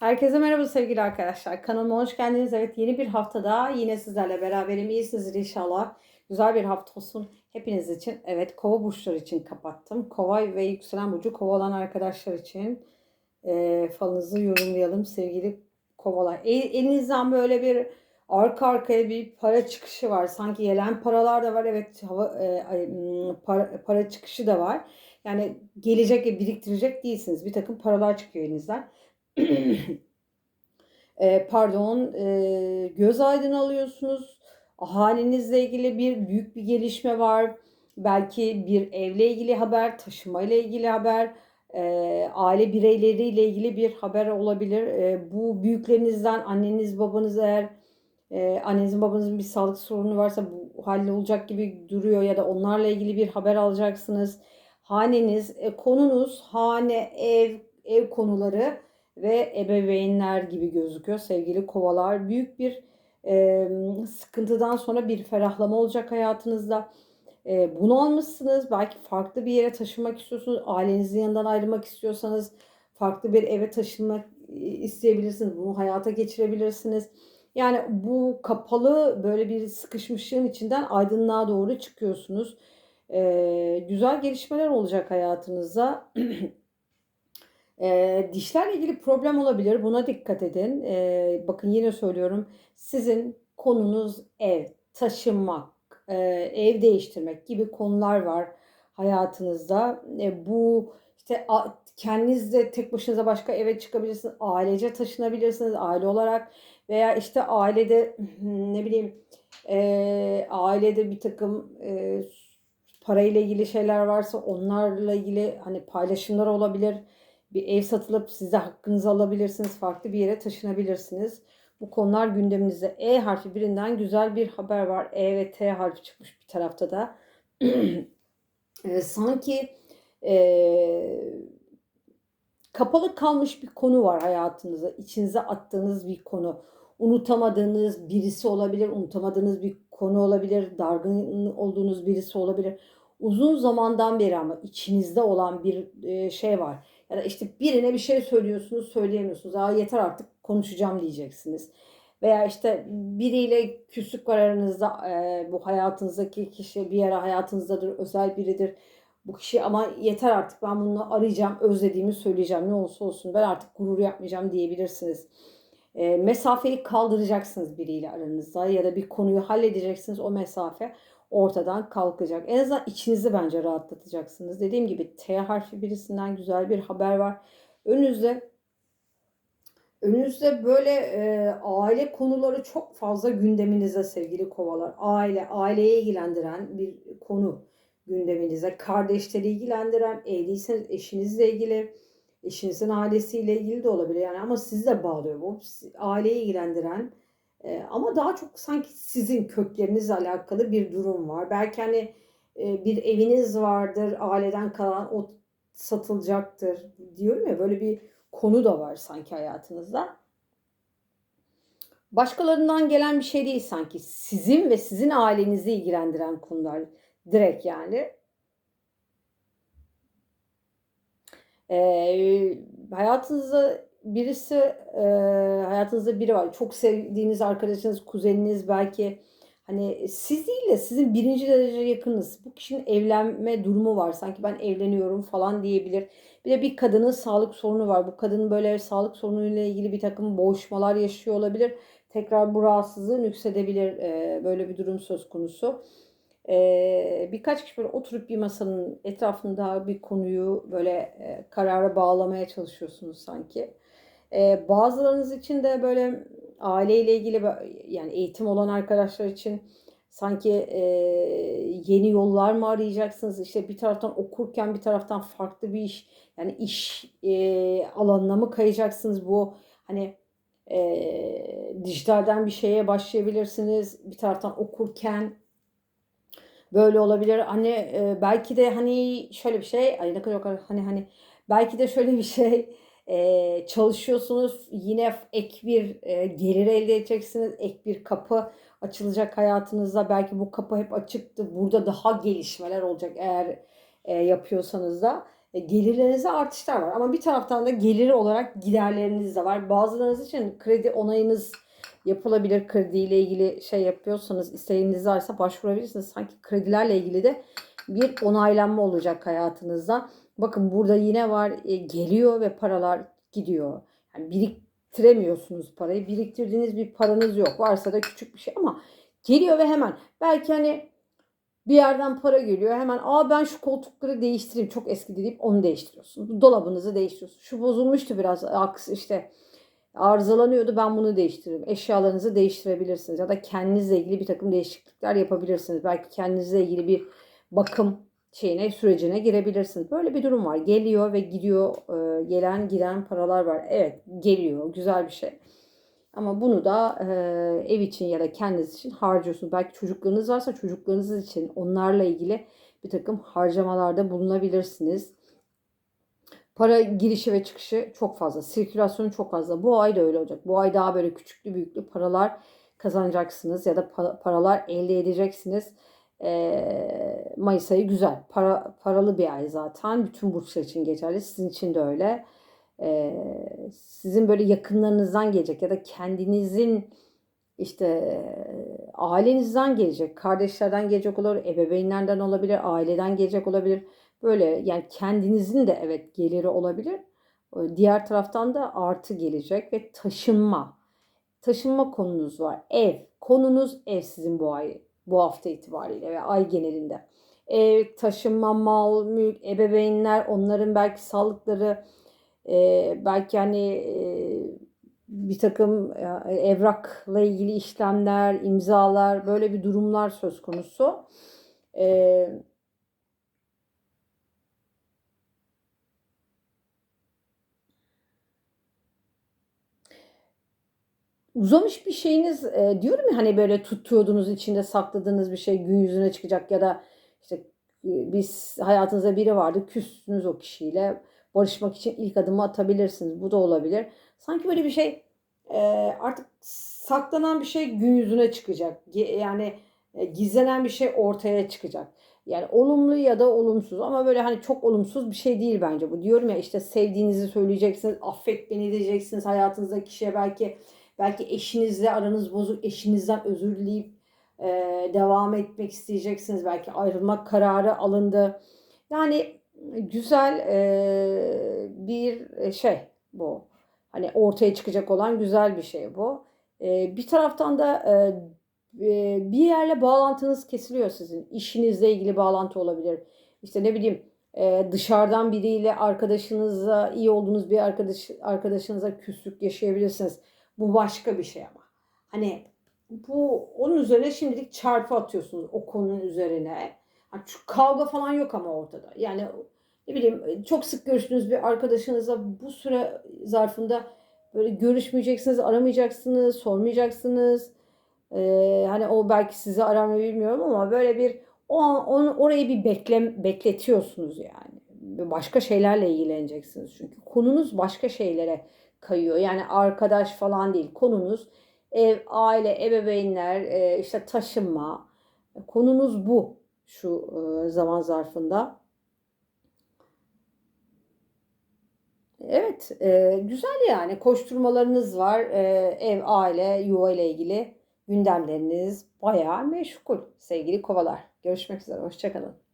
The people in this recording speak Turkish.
Herkese merhaba sevgili arkadaşlar. Kanalıma hoş geldiniz. Evet yeni bir haftada yine sizlerle beraberim. İyisinizdir inşallah. Güzel bir hafta olsun hepiniz için. Evet kova burçları için kapattım. Kova ve yükselen burcu kova olan arkadaşlar için e, falınızı yorumlayalım sevgili kovalar. El, elinizden böyle bir arka arkaya bir para çıkışı var. Sanki gelen paralar da var. Evet hava e, ay, m, para, para çıkışı da var. Yani gelecek ve biriktirecek değilsiniz. Bir takım paralar çıkıyor elinizden. E, pardon, e, göz aydın alıyorsunuz. Halinizle ilgili bir büyük bir gelişme var. Belki bir evle ilgili haber, taşıma ile ilgili haber, e, aile bireyleriyle ilgili bir haber olabilir. E, bu büyüklerinizden anneniz, babanız eğer e, annenizin babanızın bir sağlık sorunu varsa bu hallolacak gibi duruyor ya da onlarla ilgili bir haber alacaksınız. Haneniz, e, konunuz, hane, ev, ev konuları ve ebeveynler gibi gözüküyor sevgili kovalar. Büyük bir e, sıkıntıdan sonra bir ferahlama olacak hayatınızda. E, bunu almışsınız. Belki farklı bir yere taşınmak istiyorsunuz. Ailenizin yanından ayrılmak istiyorsanız farklı bir eve taşınmak isteyebilirsiniz. Bunu hayata geçirebilirsiniz. Yani bu kapalı böyle bir sıkışmışlığın içinden aydınlığa doğru çıkıyorsunuz. E, güzel gelişmeler olacak hayatınızda. Eee, dişlerle ilgili problem olabilir. Buna dikkat edin. Eee, bakın yine söylüyorum. Sizin konunuz ev, taşınmak, eee, ev değiştirmek gibi konular var hayatınızda. E, bu işte a- kendiniz de tek başınıza başka eve çıkabilirsiniz. Ailece taşınabilirsiniz aile olarak veya işte ailede ne bileyim eee, ailede bir takım eee parayla ilgili şeyler varsa onlarla ilgili hani paylaşımlar olabilir bir ev satılıp siz de hakkınızı alabilirsiniz. Farklı bir yere taşınabilirsiniz. Bu konular gündeminizde. E harfi birinden güzel bir haber var. E ve T harfi çıkmış bir tarafta da. e, sanki e, kapalı kalmış bir konu var hayatınızda. İçinize attığınız bir konu. Unutamadığınız birisi olabilir. Unutamadığınız bir konu olabilir. Dargın olduğunuz birisi olabilir. Uzun zamandan beri ama içinizde olan bir e, şey var ya da işte birine bir şey söylüyorsunuz, söyleyemiyorsunuz. Aa yeter artık konuşacağım diyeceksiniz. Veya işte biriyle küslük var aranızda. E, bu hayatınızdaki kişi bir ara hayatınızdadır, özel biridir. Bu kişi ama yeter artık ben bunu arayacağım, özlediğimi söyleyeceğim. Ne olursa olsun ben artık gurur yapmayacağım diyebilirsiniz. E, mesafeyi kaldıracaksınız biriyle aranızda ya da bir konuyu halledeceksiniz o mesafe ortadan kalkacak. En azından içinizi bence rahatlatacaksınız. Dediğim gibi T harfi birisinden güzel bir haber var. Önünüzde önünüzde böyle e, aile konuları çok fazla gündeminizde sevgili kovalar. Aile, aileye ilgilendiren bir konu gündeminize. Kardeşleri ilgilendiren, evliyseniz eşinizle ilgili, eşinizin ailesiyle ilgili de olabilir. Yani ama sizi de bağlıyor bu. Aileyi ilgilendiren e, ama daha çok sanki sizin köklerinizle alakalı bir durum var. Belki hani e, bir eviniz vardır, aileden kalan o satılacaktır diyorum ya böyle bir konu da var sanki hayatınızda. Başkalarından gelen bir şey değil sanki. Sizin ve sizin ailenizi ilgilendiren konular direkt yani. Ee, hayatınızda birisi e, hayatınızda biri var. Çok sevdiğiniz arkadaşınız, kuzeniniz belki hani siz değil de sizin birinci derece yakınınız. Bu kişinin evlenme durumu var. Sanki ben evleniyorum falan diyebilir. Bir de bir kadının sağlık sorunu var. Bu kadının böyle sağlık sorunuyla ilgili bir takım boğuşmalar yaşıyor olabilir. Tekrar bu rahatsızlığı nüksedebilir. E, böyle bir durum söz konusu. E, birkaç kişi böyle oturup bir masanın etrafında bir konuyu böyle e, karara bağlamaya çalışıyorsunuz sanki. Ee, bazılarınız için de böyle aileyle ilgili yani eğitim olan arkadaşlar için sanki e, yeni yollar mı arayacaksınız? İşte bir taraftan okurken bir taraftan farklı bir iş yani iş e, alanına mı kayacaksınız? Bu hani e, dijitalden bir şeye başlayabilirsiniz. Bir taraftan okurken böyle olabilir. Hani e, belki de hani şöyle bir şey ay ne kadar hani hani belki de şöyle bir şey çalışıyorsunuz. Yine ek bir gelir elde edeceksiniz. Ek bir kapı açılacak hayatınızda. Belki bu kapı hep açıktı. Burada daha gelişmeler olacak eğer yapıyorsanız da. E, gelirlerinizde artışlar var ama bir taraftan da gelir olarak giderleriniz de var. Bazılarınız için kredi onayınız yapılabilir. Krediyle ilgili şey yapıyorsanız, isteğiniz varsa başvurabilirsiniz. Sanki kredilerle ilgili de bir onaylanma olacak hayatınızda. Bakın burada yine var e, geliyor ve paralar gidiyor. Yani biriktiremiyorsunuz parayı. Biriktirdiğiniz bir paranız yok. Varsa da küçük bir şey ama geliyor ve hemen belki hani bir yerden para geliyor. Hemen aa ben şu koltukları değiştireyim. Çok eski deyip onu değiştiriyorsun. Dolabınızı değiştiriyorsun. Şu bozulmuştu biraz. Aks işte arızalanıyordu ben bunu değiştiririm. Eşyalarınızı değiştirebilirsiniz. Ya da kendinizle ilgili bir takım değişiklikler yapabilirsiniz. Belki kendinizle ilgili bir bakım şeyine sürecine girebilirsiniz. Böyle bir durum var. Geliyor ve gidiyor. E, gelen giden paralar var. Evet geliyor. Güzel bir şey. Ama bunu da e, ev için ya da kendiniz için harcıyorsunuz. Belki çocuklarınız varsa çocuklarınız için onlarla ilgili bir takım harcamalarda bulunabilirsiniz. Para girişi ve çıkışı çok fazla. Sirkülasyonu çok fazla. Bu ay da öyle olacak. Bu ay daha böyle küçüklü büyüklü paralar kazanacaksınız ya da paralar elde edeceksiniz. E, Mayıs ayı güzel. Para, paralı bir ay zaten. Bütün burçlar için geçerli. Sizin için de öyle. E, sizin böyle yakınlarınızdan gelecek ya da kendinizin işte ailenizden gelecek, kardeşlerden gelecek olabilir, ebeveynlerden olabilir, aileden gelecek olabilir. Böyle yani kendinizin de evet geliri olabilir. Diğer taraftan da artı gelecek ve taşınma. Taşınma konunuz var. Ev. Konunuz ev sizin bu ay bu hafta itibariyle ve ay genelinde. Ev, taşınma, mal, mülk, ebeveynler, onların belki sağlıkları, e, belki hani e, bir takım e, evrakla ilgili işlemler, imzalar, böyle bir durumlar söz konusu. E, uzamış bir şeyiniz e, diyorum ya hani böyle tutuyordunuz içinde sakladığınız bir şey gün yüzüne çıkacak ya da işte e, biz hayatınızda biri vardı küstünüz o kişiyle barışmak için ilk adımı atabilirsiniz. Bu da olabilir. Sanki böyle bir şey e, artık saklanan bir şey gün yüzüne çıkacak. Yani e, gizlenen bir şey ortaya çıkacak. Yani olumlu ya da olumsuz ama böyle hani çok olumsuz bir şey değil bence bu. Diyorum ya işte sevdiğinizi söyleyeceksiniz, affet beni diyeceksiniz hayatınızdaki kişiye belki belki eşinizle aranız bozuk, eşinizden özür dileyip e, devam etmek isteyeceksiniz. Belki ayrılmak kararı alındı. Yani güzel e, bir şey bu. Hani ortaya çıkacak olan güzel bir şey bu. E, bir taraftan da e, bir yerle bağlantınız kesiliyor sizin. İşinizle ilgili bağlantı olabilir. İşte ne bileyim e, dışarıdan biriyle arkadaşınıza iyi olduğunuz bir arkadaş arkadaşınıza küslük yaşayabilirsiniz. Bu başka bir şey ama. Hani bu onun üzerine şimdilik çarpı atıyorsunuz o konunun üzerine. Yani kavga falan yok ama ortada. Yani ne bileyim çok sık görüştüğünüz bir arkadaşınızla bu süre zarfında böyle görüşmeyeceksiniz, aramayacaksınız, sormayacaksınız. Ee, hani o belki sizi arar bilmiyorum ama böyle bir o an onu, orayı bir bekle, bekletiyorsunuz yani. Başka şeylerle ilgileneceksiniz çünkü. Konunuz başka şeylere kayıyor. Yani arkadaş falan değil. Konunuz ev, aile, ebeveynler, e, işte taşınma. Konunuz bu şu e, zaman zarfında. Evet, e, güzel yani koşturmalarınız var. E, ev, aile, yuva ile ilgili gündemleriniz bayağı meşgul sevgili kovalar. Görüşmek üzere, hoşçakalın.